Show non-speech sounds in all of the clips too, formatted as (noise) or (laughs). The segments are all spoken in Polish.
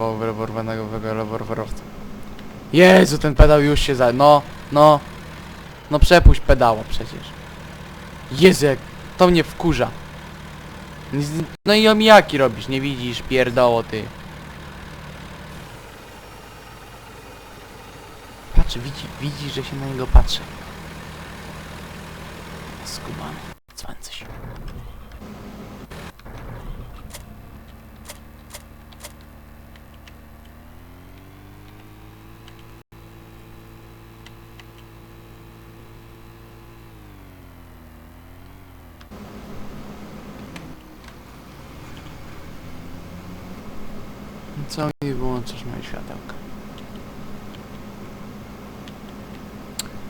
wyreworwanego rewolwerowca. Jezu, ten pedał już się za... No, no. No przepuść pedała przecież. Jezu, jak to mnie wkurza. No i omijaki robisz, nie widzisz, pierdoło ty. Patrz, widzi, widzi, że się na niego patrzy. Skubany, Co mi wyłączasz moje światełka?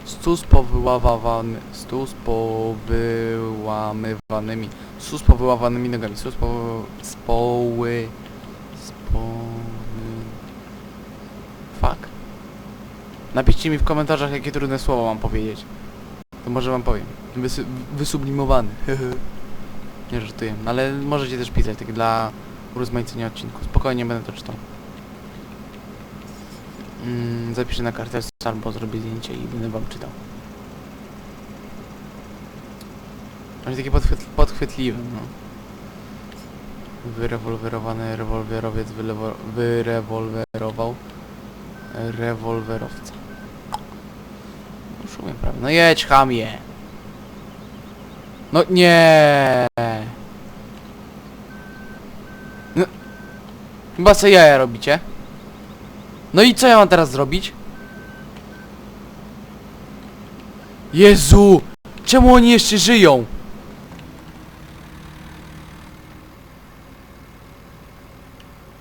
Stół z powyłamywany, stół z powyłamywanymi, stół z powyłamanymi nogami, stół z po, z poły, z powy... Fuck. Napiszcie mi w komentarzach, jakie trudne słowa mam powiedzieć. To może wam powiem. Wysy, wysublimowany. (laughs) Nie żartuję, ale możecie też pisać, tak dla urozmaicenia odcinku. Spokojnie będę to czytał. Mm, zapiszę na karteczce albo zrobię zdjęcie i będę wam czytał. On jest taki podchwyt, podchwytliwy, no. Wyrewolwerowany rewolwerowiec wyrewolwerował rewolwerowca. Już umiem prawie. No jedź, chamie! No nie. Chyba se jaja robicie. No i co ja mam teraz zrobić? Jezu! Czemu oni jeszcze żyją?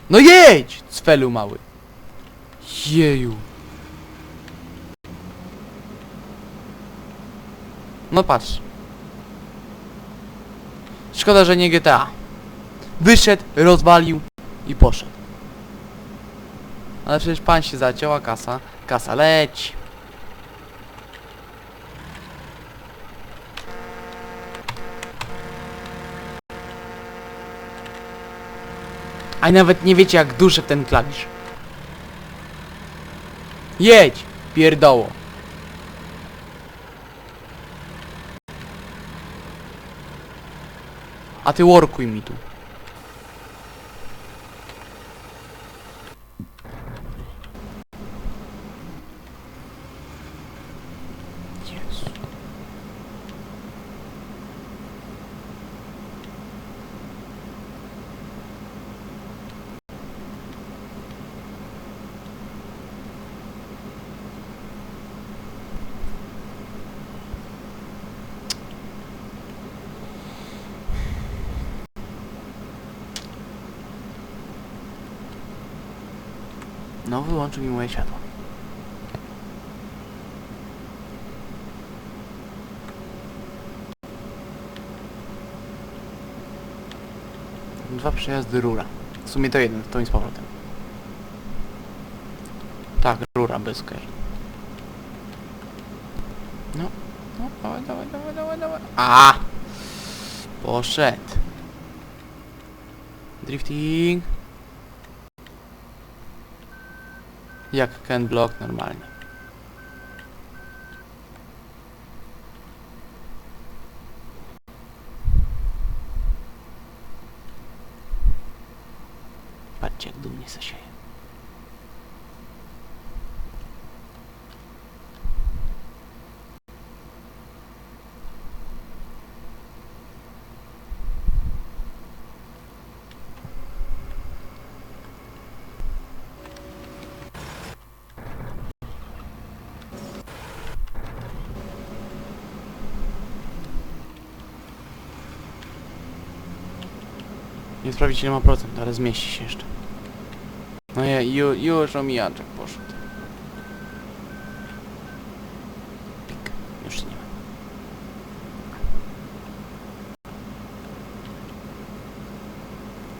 No jedź! Cfelu mały. Jeju. No patrz. Szkoda, że nie GTA. Wyszedł, rozwalił i poszedł. Ale przecież pan się zaciął, a kasa, kasa leci. A nawet nie wiecie jak duszę w ten klawisz. Jedź, pierdoło. A ty workuj mi tu. Jezu. No wyłączył mi moje światło. Dwa przejazdy rura. W sumie to jeden, to i z powrotem. Tak, rura bez ker. No, no, dawaj, dawaj, dawaj, dawaj, dawaj. A! Poszedł. Drifting. Jak Ken Block normalnie. Patrzcie jak dumnie se Nie sprawdzić ile ma procent, ale zmieści się jeszcze. No je, ju, już omijaczek poszedł. Pik, już nie ma.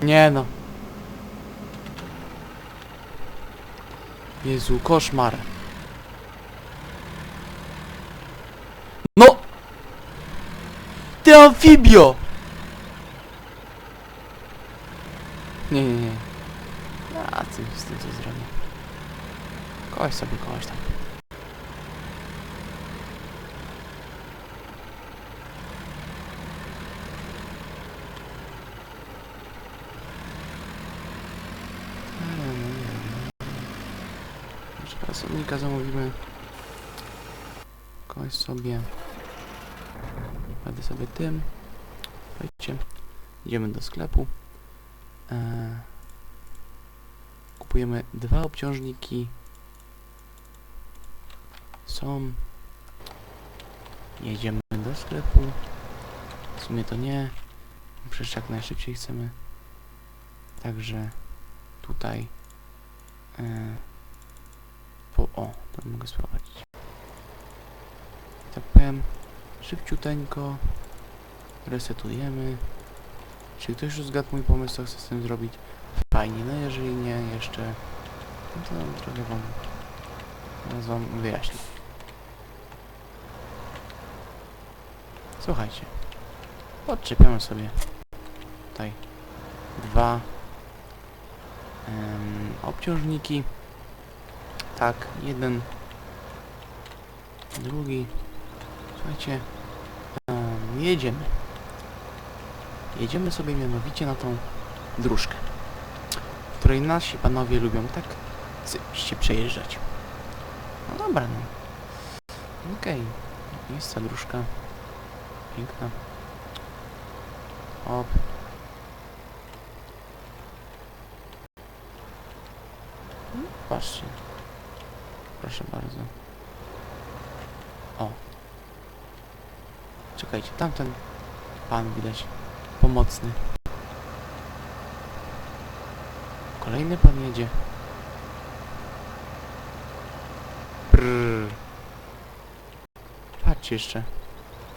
Nie no. Jezu, koszmar. No! Ty amfibio! Nie, nie, nie. A, co zrobię. Kołaś sobie, kołaś tam. Pracownika zamówimy. Kołaś sobie. Będę sobie tym. Słuchajcie. Idziemy do sklepu. Eee, kupujemy dwa obciążniki. Są. Jedziemy do sklepu. W sumie to nie. Przecież jak najszybciej chcemy. Także tutaj. Eee, po, o, to mogę sprowadzić. Tak powiem, szybciuteńko resetujemy. Czy ktoś już zgadł mój pomysł, co chcę z tym zrobić? Fajnie, no jeżeli nie, jeszcze, no to trochę wam, teraz wam wyjaśnię. Słuchajcie, podczepiamy sobie tutaj dwa obciążniki. Tak, jeden, drugi. Słuchajcie, em, jedziemy. Jedziemy sobie mianowicie na tą dróżkę, której nasi panowie lubią tak się przejeżdżać. No dobra, no. Okej, jest ta dróżka. Piękna. Hop. No, Patrzcie. Proszę bardzo. O. Czekajcie, tamten pan widać pomocny. Kolejny pan jedzie. Brrr. Patrzcie jeszcze.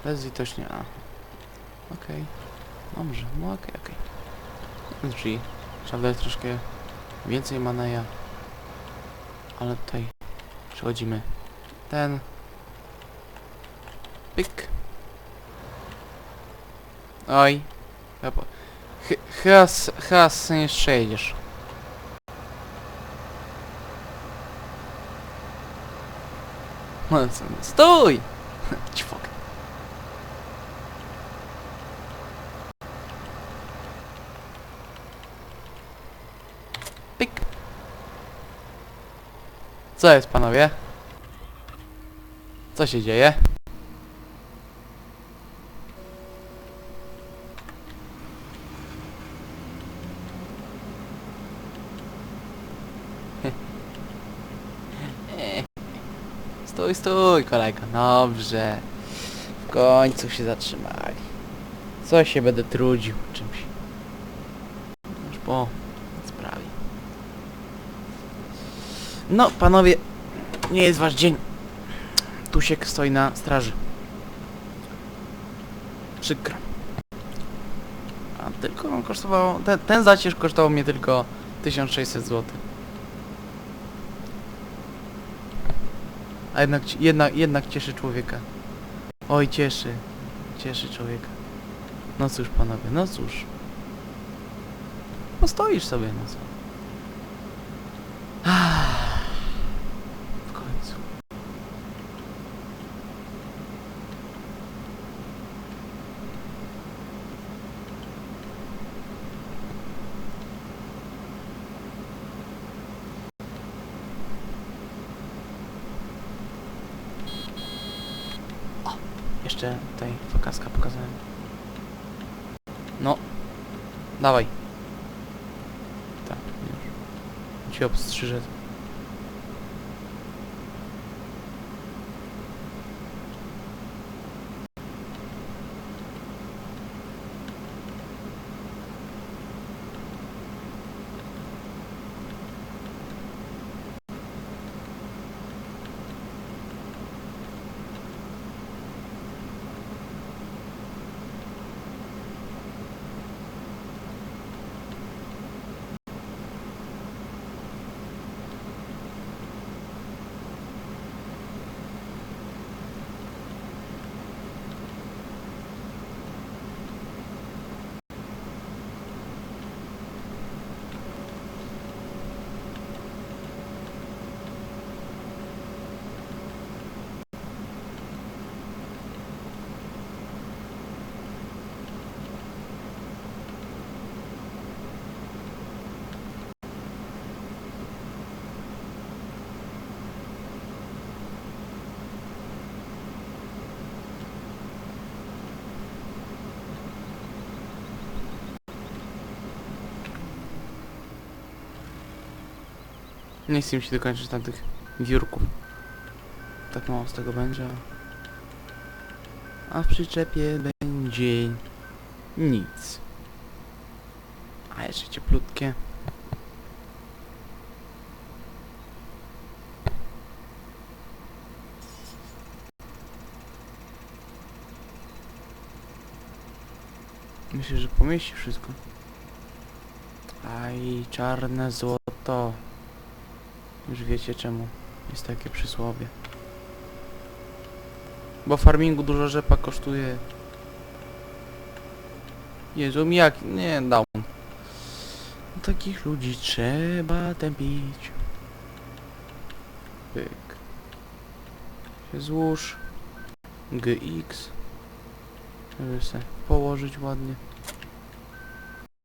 Bezlitośnie. A. Okej. Dobrze. No okej, okej. Drzwi. Trzeba dać troszkę więcej maneja. Ale tutaj przechodzimy. Ten. Pyk. Oj. Chyba, chy- chyba, chyba nie przejedziesz. No co, Stój! (laughs) Ćwok. Pyk. Co jest panowie? Co się dzieje? Stój, stój, kolego. Dobrze. W końcu się zatrzymali. Co się będę trudził czymś. Już po sprawie. No, panowie, nie jest wasz dzień. Tusiek stoi na straży. Przykro. A tylko on kosztował... Ten, ten kosztował mnie tylko 1600 zł. A jednak, jednak, jednak cieszy człowieka. Oj, cieszy. Cieszy człowieka. No cóż, panowie, no cóż. Postoisz sobie, no. Ah, W końcu. Jeszcze tutaj fokaska pokazałem. No. Dawaj. Tak, już. Ci obstrzyżę. Nie chcę mi się dokończyć tam tych wiórków. Tak mało z tego będzie. A w przyczepie będzie nic. A jeszcze cieplutkie. Myślę, że pomieści wszystko. Aj, czarne złoto. Już wiecie czemu jest takie przysłowie. Bo farmingu dużo rzepa kosztuje. Jezu, jak? Nie, dał. Takich ludzi trzeba tępić. Pyk. Się złóż. GX. Żeby se położyć ładnie.